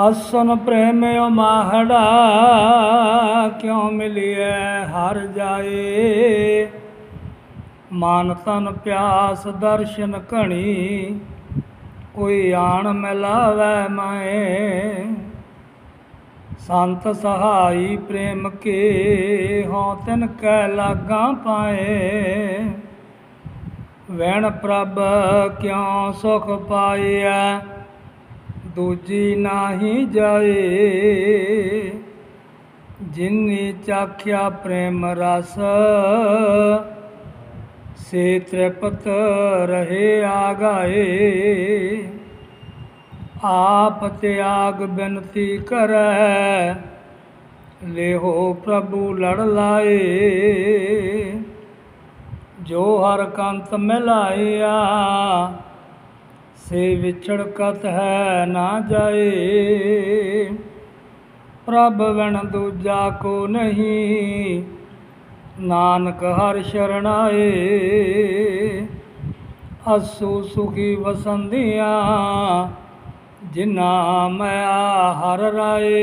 ਅਸਨ ਪ੍ਰੇਮਿਓ ਮਾਹੜਾ ਕਿਉ ਮਿਲਿਐ ਹਰ ਜਾਏ? ਮਨ ਤਨ ਪਿਆਸ ਦਰਸ਼ਨ ਘਣੀ, ਕੋਈ ਆਣ ਮਿਲਾਵੈ ਮੈਂ ਸੰਤ ਸਹਾਈ ਪ੍ਰੇਮ ਕੇ ਹਉ ਤਿਨ ਕੈ ਲਾਗਾਂ ਪਾਏ। ਵੈਣ ਪ੍ਰਭ ਕਿਉ ਸੁਖ ਪਾਈਐ? ਦੂਜੀ ਨਾਹੀ ਜਾਏ। ਜਿਨੀ ਚਾਖਿਆ ਪ੍ਰੇਮ ਰਸ, ਸੇ ਤ੍ਰਿਪਤ ਰਹੇ ਆਗਾਏ। ਆਪ ਤਿਆਗ ਬਿਨਤੀ ਕਰੈ, ਲੇਹੋ ਪ੍ਰਭੂ ਲੜ ਲਾਏ। ਜੋ ਹਰ ਕੰਤ ਮਿਲਾਇਆ ਸੇ ਵਿਛੜਕਤ ਹੈ ਨਾ ਜਾਏ। ਪ੍ਰਭ ਵਣ ਦੂਜਾ ਕੋ ਨਹੀਂ। ਨਾਨਕ ਹਰ ਸ਼ਰਣਾਏ ਅਸੂ ਸੁਖੀ ਵਸੰਦੀਆਂ ਜਿਨਾ ਮੈਂ ਹਰ ਰਾਏ।